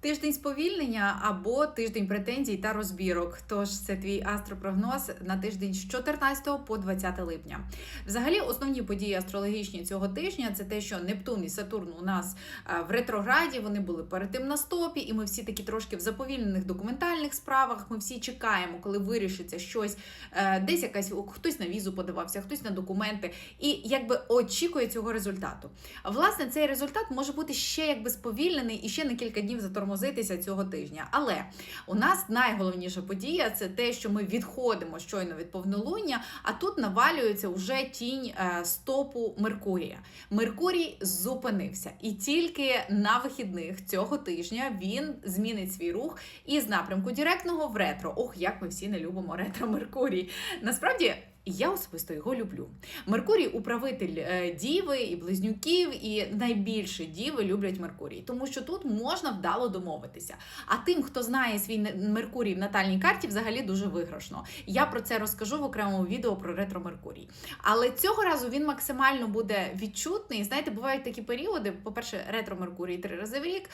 Тиждень сповільнення або тиждень претензій та розбірок. Тож це твій астропрогноз на тиждень з 14 по 20 липня. Взагалі, основні події астрологічні цього тижня це те, що Нептун і Сатурн у нас е, в ретрограді. Вони були перед тим на стопі, і ми всі такі трошки в заповільнених документальних справах. Ми всі чекаємо, коли вирішиться щось, е, десь якась хтось на візу подавався, хтось на документи, і якби очікує цього результату. Власне, цей результат може бути ще якби сповільнений і ще на кілька днів затормозитися цього тижня. Але у нас найголовніша подія це те, що ми відходимо щойно від повнолуння, а тут навалюється вже тінь е, стопу Меркурія. Меркурій зупинився, і тільки на вихідних цього тижня він змінить свій рух із напрямку директного в ретро. Ох, як ми всі не любимо ретро Меркурій. Насправді. Я особисто його люблю. Меркурій управитель е, діви і близнюків, і найбільше діви люблять Меркурій, тому що тут можна вдало домовитися. А тим, хто знає свій Меркурій в натальній карті, взагалі дуже виграшно. Я про це розкажу в окремому відео про ретро Меркурій. Але цього разу він максимально буде відчутний. Знаєте, бувають такі періоди. По-перше, ретро Меркурій три рази в рік.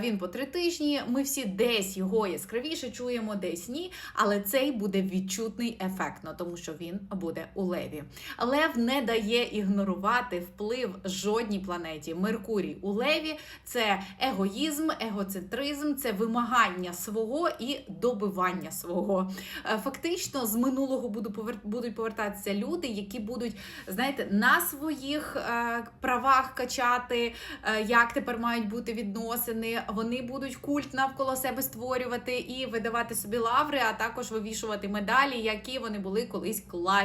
Він по три тижні. Ми всі десь його яскравіше чуємо, десь ні. Але цей буде відчутний ефектно, тому що він буде у леві. Лев не дає ігнорувати вплив жодній планеті. Меркурій у леві це егоїзм, егоцентризм, це вимагання свого і добивання свого. Е, Фактично, з минулого буду будуть повертатися люди, які будуть, знаєте, на своїх е, правах качати, е, як тепер мають бути відносини. Вони будуть культ навколо себе створювати і видавати собі лаври, а також вивішувати медалі, які вони були колись класні,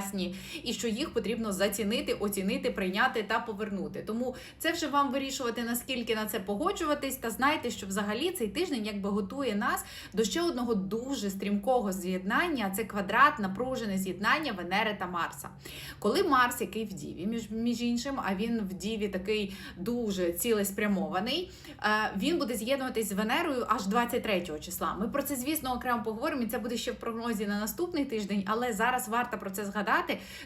і що їх потрібно зацінити, оцінити, прийняти та повернути. Тому це вже вам вирішувати, наскільки на це погоджуватись, та знайте, що взагалі цей тиждень якби готує нас до ще одного дуже стрімкого з'єднання. Це квадрат, напружене з'єднання Венери та Марса. Коли Марс, який в Діві, між, між іншим, а він в Діві такий дуже цілеспрямований, е, він буде з'єднуватись з Венерою аж 23 числа. Ми про це, звісно, окремо поговоримо. і Це буде ще в прогнозі на наступний тиждень, але зараз варто про це згадати,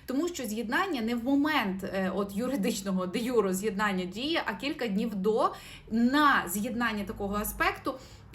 тому що з'єднання не в момент е, от юридичного де юро з'єднання діє, а кілька днів до на з'єднання такого аспекту.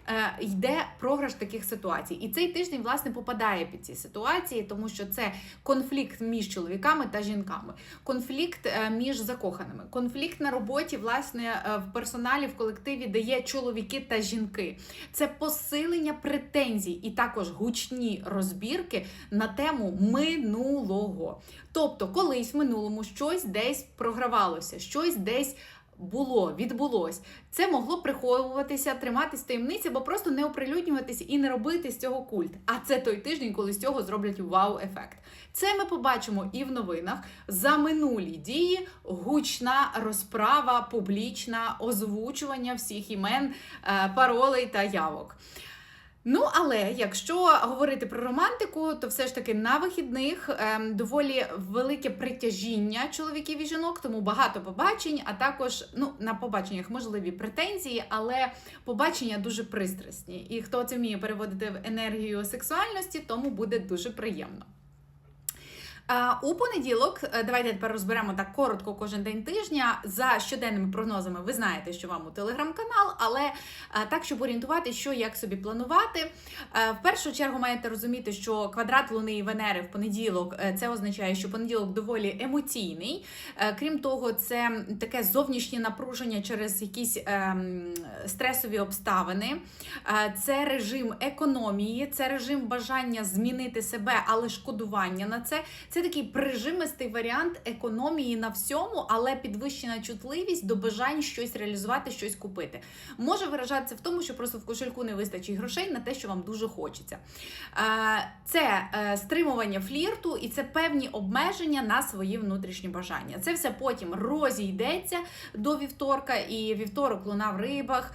Е, Йде програш таких ситуацій, і цей тиждень власне попадає під ці ситуації, тому що це конфлікт між чоловіками та жінками, конфлікт е, між закоханими, конфлікт на роботі, власне, е, в персоналі в колективі, де є чоловіки та жінки. Це посилення претензій і також гучні розбірки на тему минулого. Тобто, колись в минулому щось десь програвалося, щось десь. Було, відбулось. Це могло приховуватися, триматись таємниці, або просто не оприлюднюватися і не робити з цього культ. А це той тиждень, коли з цього зроблять вау-ефект. Це ми побачимо і в новинах. За минулі дії гучна розправа, публічна озвучування всіх імен, е, паролей та явок. Ну, але якщо говорити про романтику, то все ж таки на вихідних ем, доволі велике притяжіння чоловіків і жінок, тому багато побачень, а також ну на побаченнях можливі претензії, але побачення дуже пристрасні. І хто це вміє переводити в енергію сексуальності, тому буде дуже приємно. У понеділок, е, давайте тепер розберемо так коротко кожен день тижня. За щоденними прогнозами ви знаєте, що вам у телеграм-канал, але е, так, щоб орієнтувати, що як собі планувати. Е, В першу чергу маєте розуміти, що квадрат Луни і Венери в понеділок це означає, що понеділок доволі емоційний. Крім того, це таке зовнішнє напруження через якісь ем, стресові обставини. Це режим економії, це режим бажання змінити себе, але шкодування на це. Це такий прижимистий варіант економії на всьому, але підвищена чутливість до бажань щось реалізувати, щось купити. Може виражатися в тому, що просто в кошельку не вистачить грошей на те, що вам дуже хочеться. Е, Це е, стримування флірту і це певні обмеження на свої внутрішні бажання. Це все потім розійдеться до вівторка, і вівторок луна в рибах,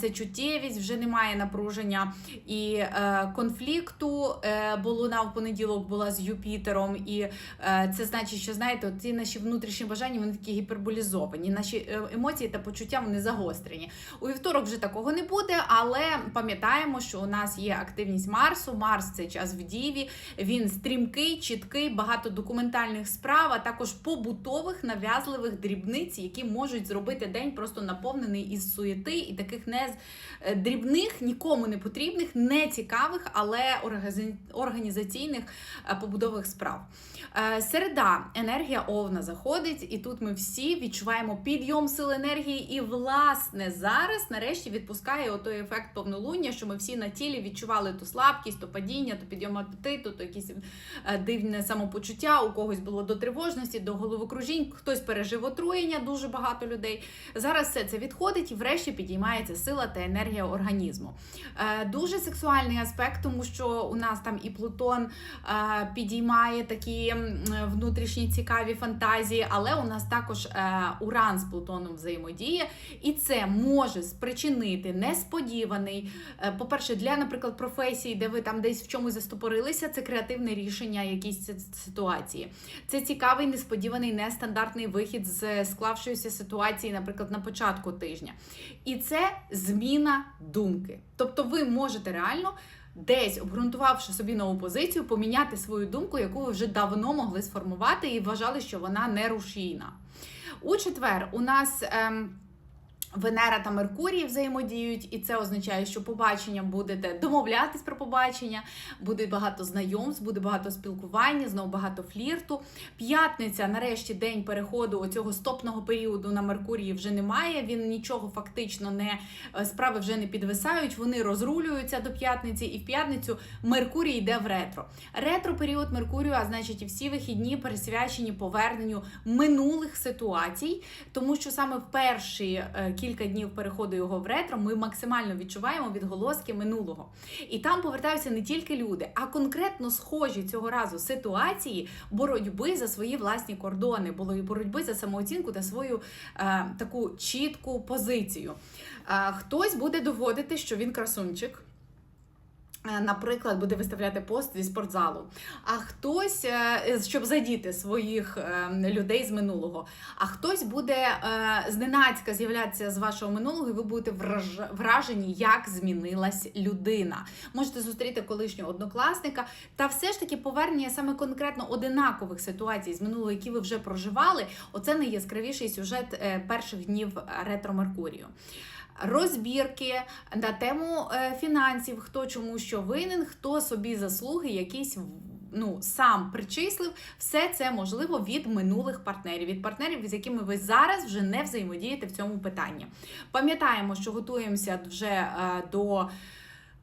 це чуттєвість, вже немає напруження і е, конфлікту, бо луна в понеділок була з Юпітером, і і е, це значить, що знаєте, ці наші внутрішні бажання вони такі гіперболізовані. Наші е, емоції та почуття вони загострені. У вівторок вже такого не буде, але пам'ятаємо, що у нас є активність Марсу. Марс це час в Діві. Він стрімкий, чіткий, багато документальних справ, а також побутових нав'язливих дрібниць, які можуть зробити день просто наповнений із суєти і таких не е, дрібних, нікому не потрібних, не цікавих, але органі- організаційних побудових справ. Е, Середа енергія овна заходить, і тут ми всі відчуваємо підйом сил енергії. І, власне, зараз нарешті відпускає отой ефект повнолуння, що ми всі на тілі відчували то слабкість, то падіння, то підйом апетиту, то якісь е, дивне самопочуття. У когось було до тривожності, до головокружінь, хтось пережив отруєння, дуже багато людей. Зараз все це відходить і врешті підіймається сила та енергія організму. Е, Дуже сексуальний аспект, тому що у нас там і Плутон підіймає такі м, внутрішні цікаві фантазії, але у нас також е, Уран з Плутоном взаємодіє, і це може спричинити несподіваний. е, По-перше, для, наприклад, професії, де ви там десь в чомусь застопорилися, це креативне рішення якійсь ситуації. Це цікавий, несподіваний, нестандартний вихід з склавшоїся ситуації, наприклад, на початку тижня. І це зміна думки. Тобто ви можете реально. Десь обґрунтувавши собі нову позицію, поміняти свою думку, яку ви вже давно могли сформувати і вважали, що вона нерушійна. У четвер у нас ем, Венера та Меркурій взаємодіють, і це означає, що побачення будете домовлятись про побачення, буде багато знайомств, буде багато спілкування, знову багато флірту. П'ятниця, нарешті, день переходу оцього стопного періоду на Меркурії вже немає. Він нічого фактично не е, справи вже не підвисають. Вони розрулюються до п'ятниці, і в п'ятницю Меркурій йде в ретро. Ретро період Меркурію, а значить, і всі вихідні пересвячені поверненню минулих ситуацій, тому що саме в перші е, кілька днів переходу його в ретро ми максимально відчуваємо відголоски минулого. І там повертаються не тільки люди, а конкретно схожі цього разу ситуації боротьби за свої власні кордони, боротьби за самооцінку та свою е, таку чітку позицію. Е, хтось буде доводити, що він красунчик. Е, Наприклад, буде виставляти пост зі спортзалу, а хтось, е, щоб задіти своїх е, людей з минулого, а хтось буде е, зненацька з'являтися з вашого минулого, і ви будете враж- вражені, як змінилась людина. Можете зустріти колишнього однокласника, та все ж таки повернення саме конкретно одинакових ситуацій з минулого, які ви вже проживали. Оце найяскравіший сюжет е, перших днів ретро Меркурію. Розбірки на тему е, фінансів, хто чому що винен, хто собі заслуги якісь ну сам причислив. Все це можливо від минулих партнерів, від партнерів, з якими ви зараз вже не взаємодієте в цьому питанні. Пам'ятаємо, що готуємося вже е, до.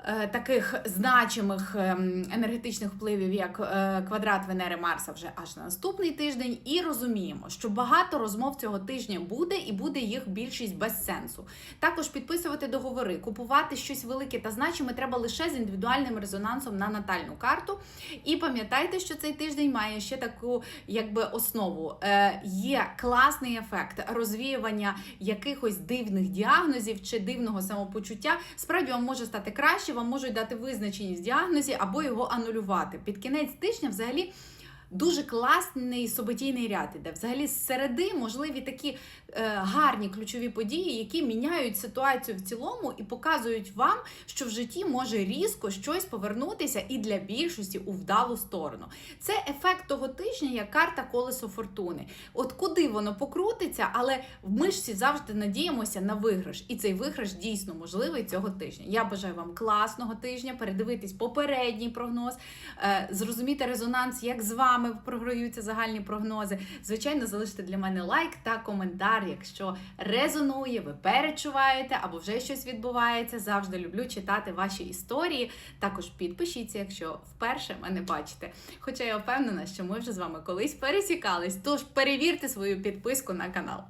Е, Таких значимих ем, енергетичних впливів, як е, квадрат Венери Марса, вже аж на наступний тиждень, і розуміємо, що багато розмов цього тижня буде, і буде їх більшість без сенсу. Також підписувати договори, купувати щось велике та значиме треба лише з індивідуальним резонансом на натальну карту. І пам'ятайте, що цей тиждень має ще таку якби основу. Е, є класний ефект розвіювання якихось дивних діагнозів чи дивного самопочуття. Справді вам може стати краще, вам можуть дати визначеність діагнозі або його анулювати. Під кінець тижня взагалі. Дуже класний событійний ряд іде. Взагалі, з середи можливі такі е, гарні ключові події, які міняють ситуацію в цілому і показують вам, що в житті може різко щось повернутися і для більшості у вдалу сторону. Це ефект того тижня, як карта колесо фортуни. От куди воно покрутиться, але в мишці завжди надіємося на виграш. І цей виграш дійсно можливий цього тижня. Я бажаю вам класного тижня, передивитись попередній прогноз, е, зрозуміти резонанс, як з вами програються загальні прогнози. Звичайно, залиште для мене лайк та коментар, якщо резонує, ви перечуваєте або вже щось відбувається. Завжди люблю читати ваші історії. Також підпишіться, якщо вперше мене бачите. Хоча я впевнена, що ми вже з вами колись пересікались. Тож перевірте свою підписку на канал.